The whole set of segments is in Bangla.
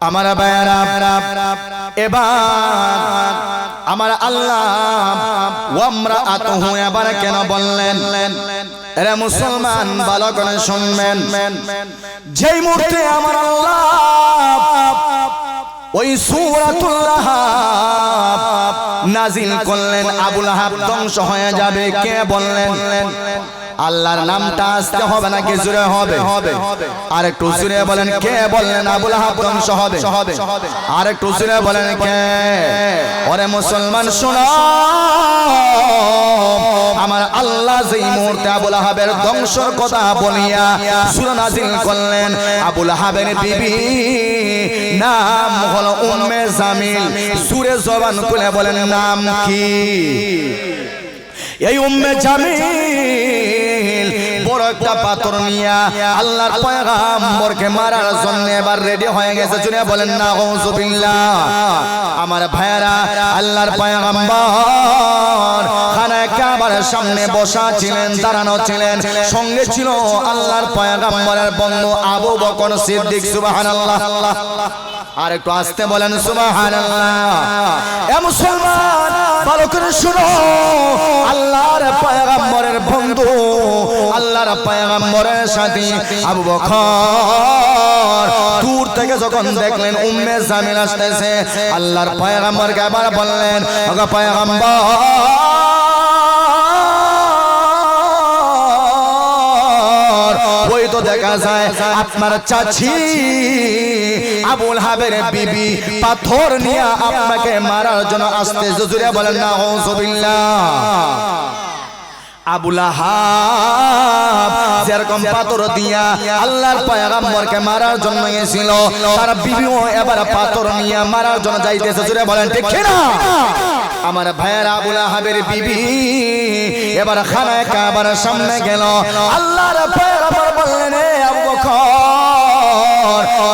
আমার এবার আমার আল্লাহ ওয়ামরা আতহু এবার কেন বললেন? এরা মুসলমান, ভালো করে শুনবেন। যেই মুহূর্তে আমার আল্লাহ ওই সূরাতুল্লাহ নাজিল করলেন, আবুল আহাব ধ্বংস হয়ে যাবে, কে বললেন? আল্লাহর নামটা আসতে হবে নাকি জুড়ে হবে? আর একটু জুড়ে বলেন কে বললেন আবুল আহাব ধ্বংস হবে আর একটু জুড়ে বলেন কে? ওরে মুসলমান শোনো। আমার আল্লাহ যেই মুহূর্তে আবুল হাবের ধ্বংসর কথা বলিয়া সূরা নাজিল করলেন আবুল আহাবের বিবি। নাম হলো উম্মে জামিল। সুরে জবান খুলে বলেন নাম কি? এই উম্মে জামিল, বড় একটা পাথর নিয়া আল্লাহর পয়গাম্বরকে মারার জন্য এবার রেডি হয়ে গেছে। শুনে বলেন না হুজুবিল্লাহ আমার ভাইরা আল্লাহর পয়গাম্বর খানায় কাবার সামনে বসা ছিলেন, দাঁড়ানো ছিলেন, সঙ্গে ছিল আল্লাহর পয়গাম্বরের বন্ধু আবু বকর সিদ্দিক, সুবহানাল্লাহ। আর একটু আসতে বলেন মুসলমান, ভালো করে শুনো। আল্লাহর পয়গাম্বরের বন্ধু, আল্লাহর পয়গাম্বরের সাথী আবু বকর। দূর থেকে যখন দেখলেন উম্মে জামিল আসতেছে, আল্লাহর পয়গাম্বরকে আবার বললেন, ওগো পয়গাম্বর, ওই তো দেখা যায় আপনার চাচি আবুল হাবের বিবি। পাথর নিয়ে আপনাকে মারার জন্য আসতে জুজুরে বলেন না হৌসবিল্লা আবুল আহাব যেরকম পাথর দিয়া আল্লাহর পয়গাম্বরকে মারার এবার পাথর মারার বলেন, ঠিক আমার ভাইয়ের আবুল আহাবের বিবি এবার খানায় সামনে গেল। আল্লাহর বললেন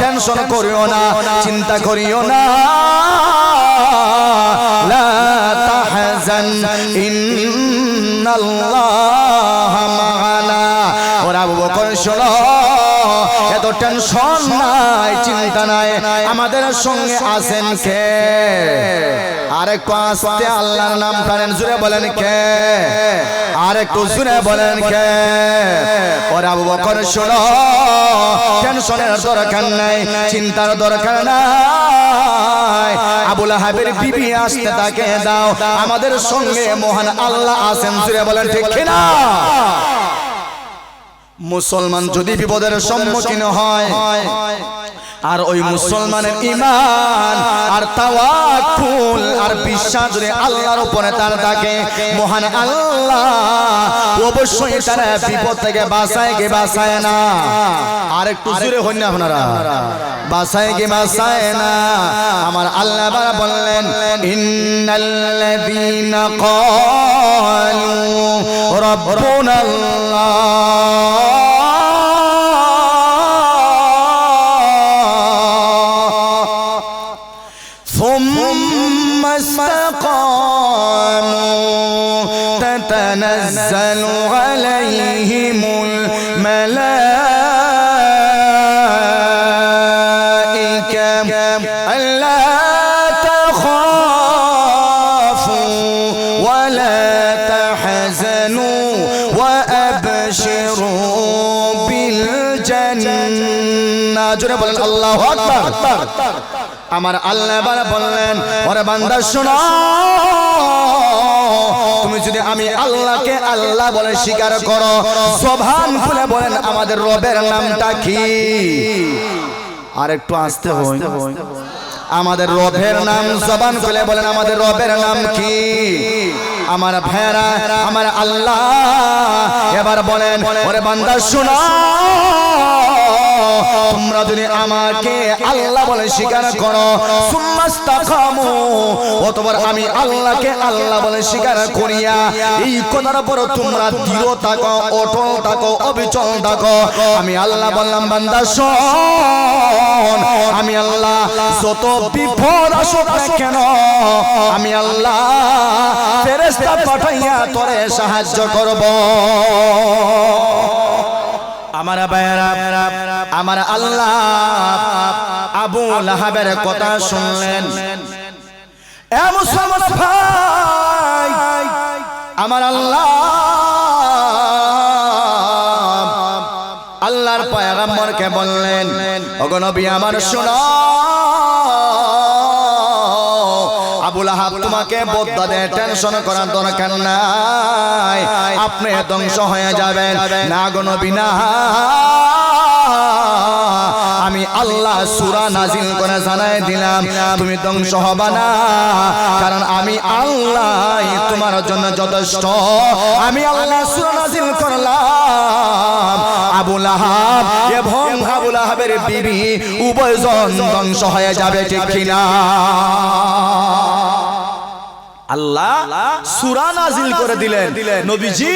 টেনশন করিও না চিন্তা করিও না। লা তাহজান ইন্নাল্লাহ মা'ানা ওরা আবু বকর শোনো আমাদের সঙ্গে আছেন কে? আরে একটু আল্লাহর নাম টানেন জুড়ে বলেন কে? আর একটু জুড়ে বলেন কে? ওরা আবু বকর, শোনো, টেনশনের দরকার নাই, চিন্তার দরকার নাই। আবুল হাবের বিবি আসতে তাকে দাও, আমাদের সঙ্গে মহান আল্লাহ আছেন, জুড়ে বলেন ঠিক কিনা? মুসলমান যদি বিপদের সম্মুখীন হয় আর ওই মুসলমানের ইমান আর তাওয়াক্কুল আর বিশ্বাস যদি আল্লাহর উপরে তার থাকে মহান আল্লাহ অবশ্যই তারা বিপদ থেকে বাঁচায় কে বাঁচায় না? আর একটু জোরে হন না আপনারা। বাঁচায় কে বাঁচায় না? আমার আল্লাহ বারা বললেন ইন্নাল্লাযীনা ক্বালু রাব্বুনা আল্লাহ تتنزل عليهم الملائكة ألا تخافوا ولا تحزنوا وأبشروا بالجنة جرى بلن الله أكبر আমার আল্লাহ এবার বললেন ওরে বান্দা শোনো তুমি যদি আমি আল্লাহকে আল্লাহ বলে স্বীকার করো সোভান খুলে বলেন আমাদের রবের নামটা কি? আর একটু আসতে হয় আমাদের রবের নাম জবান খুলে বলেন আমাদের রবের নাম কি? আমার ভেড়া আমার আল্লাহ। এবার বলেন ওরে বান্দা শোনো। তোমরা যদি আমাকে আল্লাহ বলে স্বীকার করো সুম্মাস্তাকামু অতবার আমি আল্লাহকে আল্লাহ বলে স্বীকার করিয়া এই কথার উপর তোমরা দৃঢ় থাকো অটল থাকো অবিচল থাকো। আমি আল্লাহ বললাম বান্দা শোন। আমি আল্লাহ যত বিপদ আসুক না কেন আমি আল্লাহ ফেরেশতা পাঠাইয়া তোরে সাহায্য করব। আমার ভাইয়েরা, আমার আল্লাহ আবু লাহাবের কথা শুনলেন। আমার আল্লাহ আল্লাহর পয়গাম্বরকে বললেন অগনবী নবী, আমার শোনো। আবুল আহাব তোমাকে বদ্দা দিয়ে টেনশন করার দরকার নাই। আপনি ধ্বংস হয়ে যাবেন। না আমি আল্লাহ সুরা নাজিল করে জানাই দিলাম তুমি ধ্বংস হবা না। কারণ আমি আল্লাহ তোমার জন্য যথেষ্ট। আমি আল্লাহ সুরা নাজিল করলাম। আবুল আহাব এবং আবুল আহাবের বিবি উভয়জন ধ্বংস হয়ে যাবে ঠিক কিনা? আল্লাহ সূরা নাজিল করে দিলেন। নবীজি,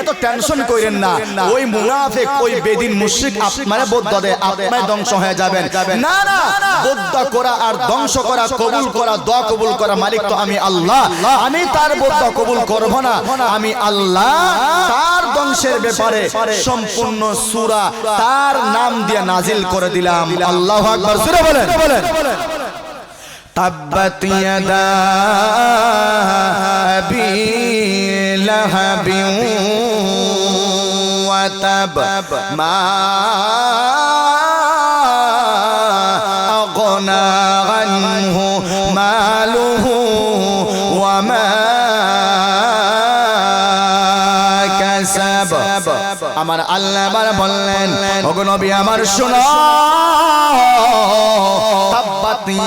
এত টেনশন কইরেন না। ওই মুনাফিক, ওই বেদিন মুশরিক আপনারে বদ্ধ দেয় আপনার ধ্বংস হয়ে যাবেন। না না বদ্ধ করা আর ধ্বংস করা, কবুল করা, দোয়া কবুল করা মালিক তো আমি আল্লাহ। আমি তার বদ্ধ কবুল করব না। আমি আল্লাহ তার ধ্বংসের ব্যাপারে সম্পূর্ণ সূরা তার নাম দিয়ে নাজিল করে দিলাম। আল্লাহু আকবার। সূরা বলেন। تبت يدا أبي لهب وتب ما أغنى عنه ماله وما كسب আমার আল্লাহ আবার বললেন ওগো নবী আমার শোনো তাব্বাত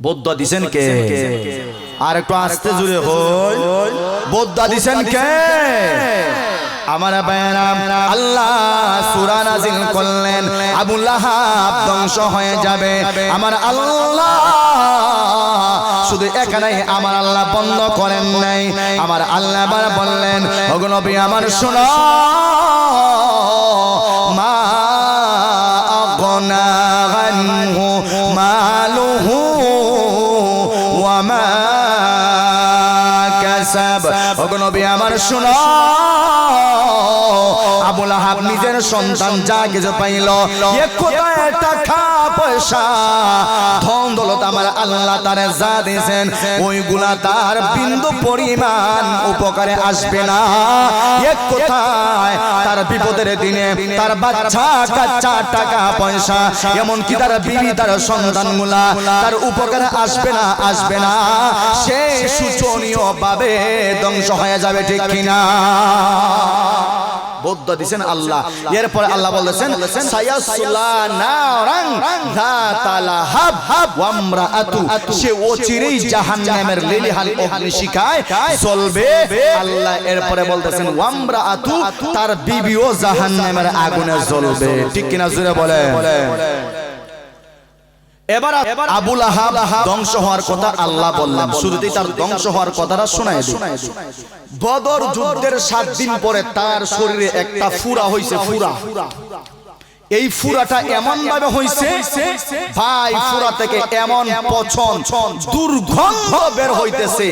বৌদ্ধ দিছেন কে? আর একটু আস্তে জুড়ে হই। বৌদ্ধ দিছেন কে? আমার বায়রাম আল্লাহ সূরা নাযিল করলেন। আবু ধ্বংস হয়ে যাবে। আমার আল্লাহ শুধু এখানে আমার আল্লাহ বন্ধ করেন নাই। আমার আল্লাহ আবার বললেন নবী আমার শোনা। মা আগনা মা হিসাব অগনবী আমার শোনা আবুল আহাব নিজের সন্তান যা কিছু পাইল। কোথায় টাকা পয়সা? ধন দৌলত আমার আল্লাহ তারে যা দিয়েছেন ওইগুলা তার বিন্দু পরিমাণ উপকারে আসবে না। এক কোথায় তার বিপদের দিনে তার বাচ্চা কাচ্চা টাকা পয়সা এমনকি তার বিবি তার সন্তানগুলা তার উপকারে আসবে না আসবে না। সে শোচনীয় ভাবে ধ্বংস হয়ে যাবে ঠিক কিনা? বৌদ্ধ দিছেন আল্লাহ। এরপরে আল্লাহ বলেছেন সে অচিরেই জাহান্নামের চলবে। আল্লাহ এরপরে বলতেছেন ওয়ামরাআতু তার বিবিও জাহান্নামের আগুনে জ্বলবে। ঠিক কিনা জুড়ে বলে এবার আবুল আহাব ধ্বংস হওয়ার কথা আল্লাহ বললাম শুরুতেই তার ধ্বংস হওয়ার কথাটা শোনায় দিই বদর যুদ্ধের সাত দিন পরে তার শরীরে একটা ফুরা হয়েছে ফুরা। এই ফুরাটা এমন ভাবে হইছে ভাই ফুরা থেকে এমন পছন দুর্গন্ধ বের হইতেছে।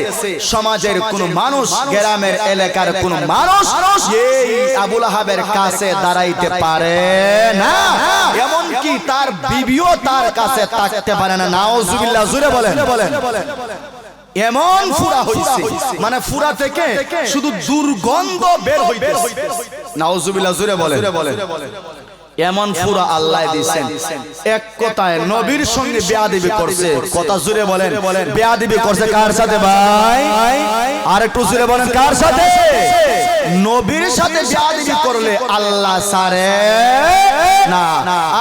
সমাজের কোন মানুষ গ্রামের এলাকার কোন মানুষ এই আবুল আহাবের কাছে দাঁড়াইতে পারে না। এমন কি তার বিবিও তার কাছে থাকতে পারে না। নাওজুবিল্লাহ জুড়ে বলেন। বলেন। এমন ফুরা হইছে। মানে ফুরা থেকে শুধু দুর্গন্ধ বের হইতেছে। নাওজুবিল্লাহ জুড়ে বলেন। এমন ফুরা আল্লাহ দিছেন। এক কথায় নবীর সঙ্গে বেয়াদিবি করছে। কথা জুড়ে বলেন। বেয়াদিবি করছে কার সাথে ভাই? আর একটু জুড়ে বলেন কার সাথে? নবীর সাথে বেয়াদিবি করলে আল্লাহ সারে? না।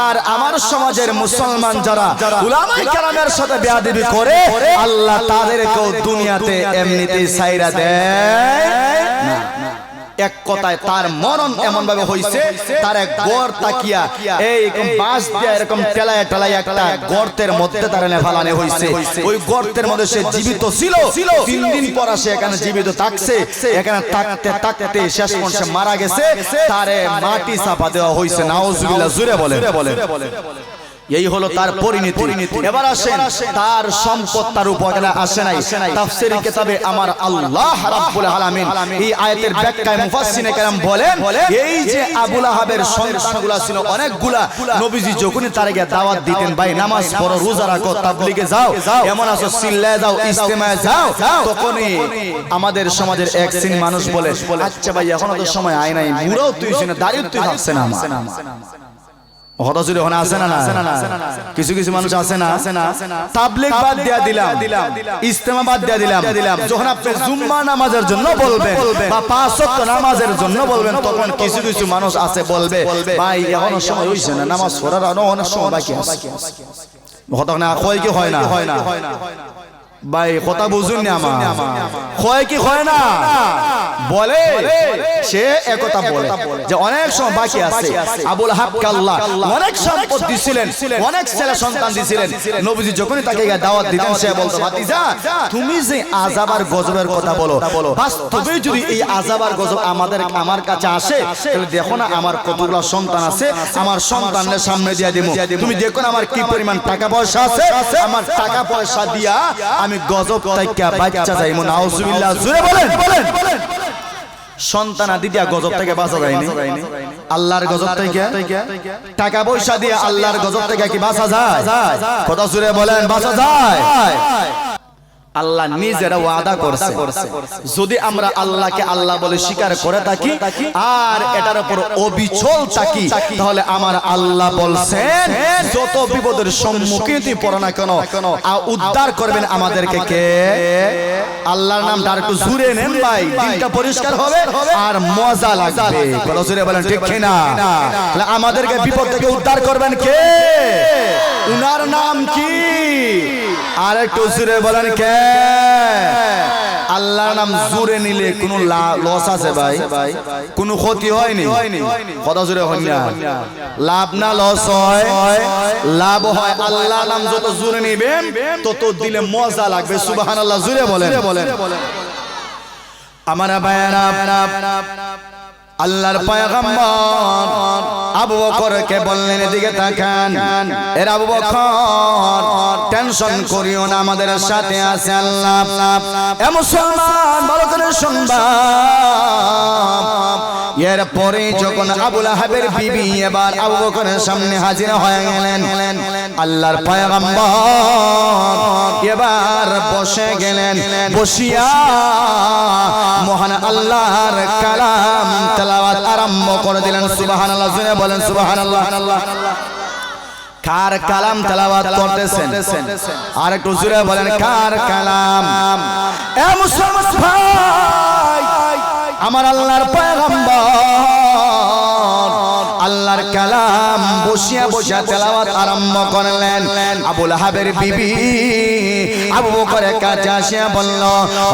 আর আমার সমাজের মুসলমান যারা উলামায়ে কেরামের সাথে বেয়াদিবি করে আল্লাহ তাদেরকেও দুনিয়াতে এমনিতেই সাইরা দেয়। না। এক কথায় তার মরণ এমন ভাবে হইছে, তার এক গড় তাকিয়া, এই এরকম বাঁশ দিয়ে এরকম টেলায় টেলায় একটা গর্তের মধ্যে তার নেফালানে হইছে। ওই গর্তের মধ্যে সে জীবিত ছিল, তিন দিন পর সে এখানে জীবিত থাকছে, এখানে থাকতে থাকতে শেষ পর্যন্ত সে মারা গেছে, তারে মাটি চাপা দেওয়া হইছে, নাউজুবিল্লাহ জুড়ে বলে বলে এই হলো তার পরিণতি। এবার আসেন তার সম্পদ তার উপরে আসে নাই তাফসীরি কিতাবে আমার আল্লাহ রাব্বুল আলামিন। এই আয়াতের ব্যাখ্যায় মুফাসসিরে কেরাম বলেন এই যে আবুল আহাবের সন্তানগুলা ছিল অনেকগুলা নবীজি যখনই তার গিয়ে দাওয়াত দিতেন ভাই নামাজ পড়ো রোজা রাখো তাবলীগে যাও এমন আসো সিল্লায় যাও ইজতেমায় যাও তখনই আমাদের সমাজের এক শ্রেণি মানুষ বলে আচ্ছা ভাই এখনও তো সময় আয় নাই বুড়াও তুই শুনে দাঁড়িয়ে তুই ভাবছে না আমার। হতাশুরি ওখানে আসে না না কিছু কিছু মানুষ আসে না তাবলিগ বাদ দিয়া দিলাম ইস্তেমা বাদ দিয়া দিলাম। দিলাম। যখন আপনি জুম্মা নামাজের জন্য বলবেন বা পাঁচ নামাজের জন্য বলবেন তখন কিছু কিছু মানুষ আছে বলবে ভাই এখনও সময় হইছে না নামাজ পড়ার অনেক সময় বাকি আছে। কথা না কয় কি হয় না। হয় না। ভাই কথা বুঝুন না আমার। হয় কি হয় না? বলে সে একথা বলে। যে অনেক সময় বাকি আছে। আবুল হাবকে আল্লাহ অনেক সম্পদ দিছিলেন। অনেক ছেলে সন্তান দিছিলেন। নবীজি যখনই তাকে দাওয়াত দিতেন সে বলতো ভাতিজা তুমি যে আজাব আর গজবের কথা বলো বাস্তবে যদি এই আজাব আর গজব আমাদের আমার কাছে আসে তাহলে দেখো না আমার কতগুলো সন্তান আছে আমার সন্তানের সামনে দিয়ে দেবো তুমি দেখো না আমার কি পরিমাণ টাকা পয়সা আছে আমার টাকা পয়সা দিয়া আমি গজব তাইকা বাচ্চা যাইমু নাউজুবিল্লাহ জুরে বলেন। বলেন। সন্তান আদি দিয়া গজব থেকে বাঁচা যায়নি। আল্লাহর গজব থেকে টাকা পয়সা দিয়ে আল্লাহর গজব থেকে কি বাঁচা যায়? কথা জুড়ে বলেন বাঁচা যায়। আল্লাহ নিজেরা ওয়াদা করছে। যদি আমরা আল্লাহকে আল্লাহ বলে স্বীকার করে থাকি আর এটার উপর অবিচল থাকি তাহলে আমার আল্লাহ বলছেন যত বিপদের সম্মুখীন তুই পড়ো না কেন উদ্ধার করবেন আমাদেরকে কে? আল্লাহর নাম আর একটু জুড়ে নেন ভাই দিনটা পরিষ্কার হবে আর মজা লাগবে। কথা জুড়ে বলেন ঠিক কিনা? আমাদেরকে বিপদ থেকে উদ্ধার করবেন কে? উনার নাম কি? আর একটু জুড়ে বলেন কে? আল্লাহর নাম জুড়ে নিলে কোনো লস আছে ভাই? কোনো ক্ষতি হয়নি? কথা জুড়ে হয় না। লাভ না লস হয় লাভ হয় আল্লাহর নাম যত জুড়ে নিবেন তত দিলে মজা লাগবে। সুবাহান আল্লাহ জুড়ে বলেন। বলেন। আমার ভাইয়ারা আল্লাহর পয়গম্বর আবু বকরকে বললেন এদিকে তাকান। এর আবু বকর টেনশন করিও না আমাদের সাথে আছে আল্লাহ। এ মুসলমান ভালো করে শুনবা। এর পরে যখন আবুল আহাবের বিবি এবার আবু বকরের সামনে হাজির হয়ে গেলেন। আল্লাহর পয়গম্বর এবার বসে গেলেন। বসিয়া মহান আল্লাহর কালাম তেলাওয়াত আরম্ভ করে দিলেন। সুবহানাল্লাহ বলেন, সুবহানাল্লাহ। কার কালাম তেলাওয়াত করতেছেন? আর একটু জুড়ে বলেন, কার কালাম? এ মুসলমান ভাই, আমার আল্লাহর পয়গম্বর আল্লাহর কালাম বসিয়া বসিয়া তেলাওয়াত আরম্ভ করলেন। আবুল হাবের বিবি আবু বকরের কাছে আসিয়া বলল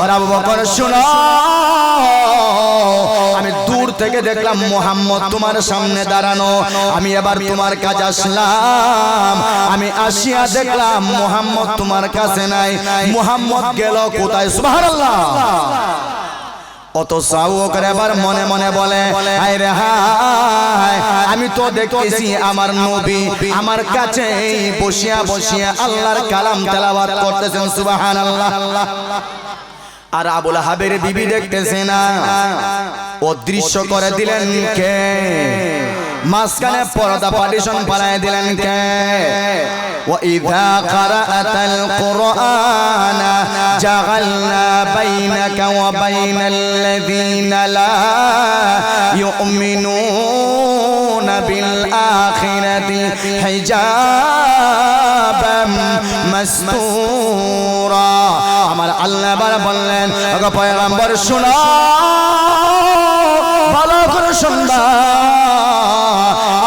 ওর আবু বকর শুনো আমি দূর থেকে দেখলাম মোহাম্মদ তোমার সামনে দাঁড়ানো। আমি এবার তোমার কাছে আসলাম। আমি আসিয়া দেখলাম মোহাম্মদ তোমার কাছে নাই। মোহাম্মদ গেল কোথায়? সুবহানাল্লাহ। অত সাউ করে আবার মনে মনে বলে হায় রে হায় আমি তো দেখতেছি আমার নবী আমার কাছে বসিয়া বসিয়া আল্লাহর কালাম তেলাওয়াত করতেছেন সুবহানাল্লাহ আর আবুল হাবের বিবি দেখতেছে না অদৃশ্য করে দিলেন কে মাঝখানে পর্দা পার্টিশন বানায় দিলেন কে وإذا قرأت القرآن جعلنا بينك وبين الذين لا يؤمنون بالآخرة حجابا مستورا আমার আল্লাহ বার বললেন ওগো পয়গম্বর শোনো ভালো করে শুনবা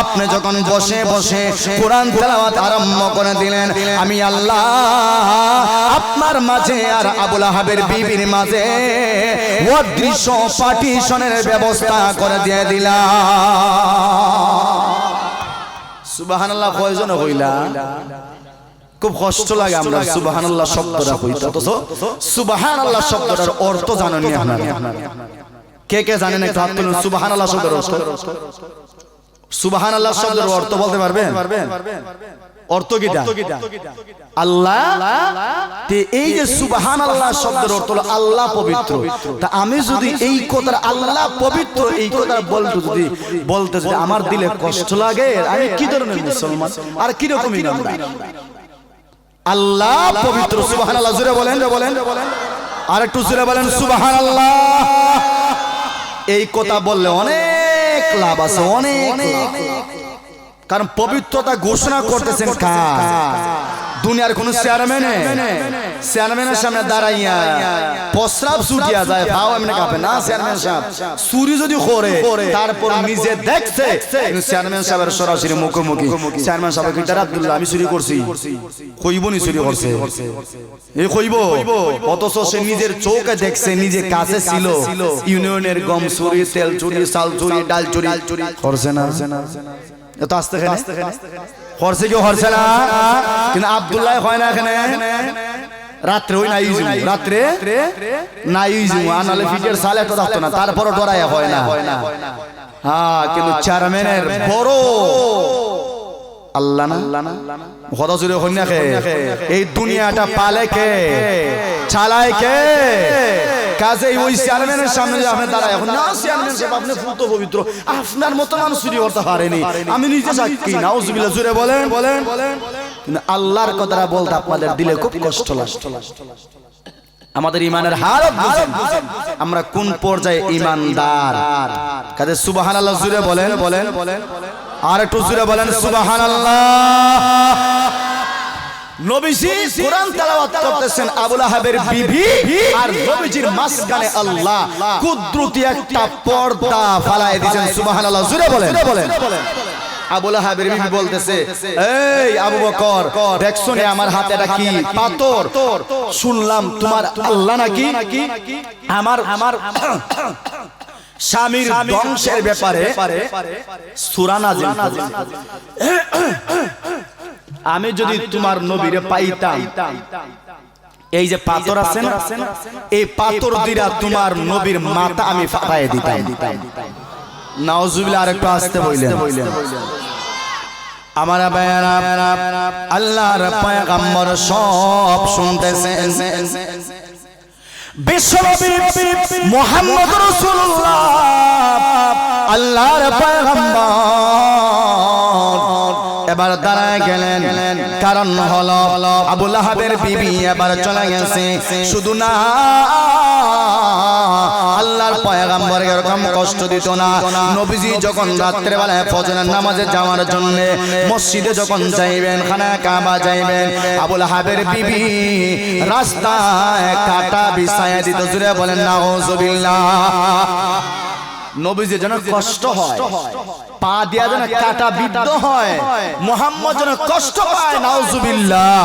আপনি যখন বসে বসে কোরআন তেলাওয়াত আরম্ভ করে দিলেন আমি আল্লাহ আপনার মাঝে আর আবুল আহাবের বিবির মাঝে অদৃশ্য পার্টিশনের ব্যবস্থা করে দিয়ে দিলাম সুবহানাল্লাহ কয়জন হইলা খুব কষ্ট লাগে আমরা সুবহানাল্লাহ শব্দটা কইতে, অথচ সুবহানাল্লাহ শব্দটার অর্থ জানেন আপনারা। কে কে জানেন একটু হাত তুলুন, সুবহানাল্লাহ শব্দের অর্থ? সুবহানাল্লাহ শব্দের অর্থ বলতে পারবেন? অর্থ কিটা আল্লাহ? এই যে সুবহান আল্লাহ শব্দের অর্থ হলো আল্লাহ পবিত্র। তা আমি যদি এই কথার আল্লাহ পবিত্র এই কথা বলতে যদি বলতে যদি আমার দিলে কষ্ট লাগে আমি কি ধরনের মুসলমান? আর কি রকমই আল্লাহ পবিত্র সুবহান আল্লাহ জুড়ে বলেন। বলেন। আর একটু জুড়ে বলেন সুবহান আল্লাহ এই কথা বললে অনেক লাভ আছে অনেক। কারণ পবিত্রতা ঘোষণা করতেছেন কার? দুনিয়ার কোন চেয়ারম্যানে চেয়ারম্যানের সামনে দাঁড়াইয়া প্রস্রাব ছুটিয়া যায়। ভাও এমনি কাঁপে। না চেয়ারম্যান সাহেব চুরি যদি করে তারপর নিজে দেখছে। চেয়ারম্যান সাহেবের সরাসরি মুখোমুখি। চেয়ারম্যান সাহেব কিন্তু আব্দুল্লাহ আমি চুরি করছি। কইব নি চুরি করছে? এই কইব। অথচ সে নিজের চোখে দেখছে নিজে কাছে ছিল। ইউনিয়নের গম চুরি তেল চুরি চাল চুরি ডাল চুরি। করছে না? এত আসতে খরচে কেউ হরছে না। কিন্তু আবদুল্লাহ হয় না এখানে। রাত্রে ওই নাই রাত্রে নাই আনালে ফিটের সালে তো থাকতো না, তারপরও ডরায় হয় না। হ্যাঁ কিন্তু চেয়ারম্যানের বড় আল্লাহ না? কথা জুড়ে এই দুনিয়াটা পালে কে? চালায় কে? কাজে ওই চেয়ারম্যানের সামনে যে আপনি দাঁড়ায় এখন না চেয়ারম্যান সাহেব আপনি ফুত পবিত্র। আপনার মতো মানুষ চুরি করতে পারেনি। আমি নিজে সাক্ষী। নাউজুবিল্লাহ জুড়ে বলেন। বলেন কিন্তু আল্লাহর কথাটা বলতে আপনাদের দিলে খুব কষ্ট লাগে আমাদের ইমানের হালত বুঝেন। আমরা কোন পর্যায়ে ইমানদার কাজে সুবাহান আল্লাহ জুড়ে বলেন বলেন। আর একটু জুড়ে বলেন সুবাহান আল্লাহ নবীজি কোরআন তেলাওয়াত করতেছেন আবুল আহাবের বিবি আর নবীজির মাঝখানে আল্লাহ কুদরতি একটা পর্দা ফালায় দিয়েছেন সুবহানাল্লাহ। জুড়ে বলেন বলেন। আবুল বিবি বলতেছে এই আবু বকর দেখছ নে আমার হাতে এটা কি পাথর? শুনলাম তোমার আল্লাহ নাকি? আমার আমার স্বামীর ধ্বংসের ব্যাপারে সূরা নাজিল করেছে। আমি যদি তোমার নবীরে পাইতাম। এই যে পাথর আছে না? এই পাথর দিরা তোমার নবীর মাথা আমি ফাটাই দিতাম। নাওজুবিল্লাহ আরেকটু আসতে বললেন। আমার আল্লাহর পয়গম্বর সব শুনতেছেন। আল্লাহর এবার দাঁড়ায় গেলেন। কারণ হল আবুল আহাবের বিবি এবার চলে গেছে। শুধু না আল্লাহর পয়গাম্বর এরকম কষ্ট দিত না। নবীজি যখন রাত্রে বেলায় ফজরের নামাজে যাওয়ার জন্য মসজিদে যখন যাইবেন খানা কাবা যাইবেন, আবুল হাবের বিবি রাস্তায় কাটা বিছায় দিত, জুড়ে বলেন না নবীজি যেন কষ্ট হয়, পা দিয়া যেন কাটা বিদ্ধ হয়, মোহাম্মদ যেন কষ্ট পায়, নাউজুবিল্লাহ।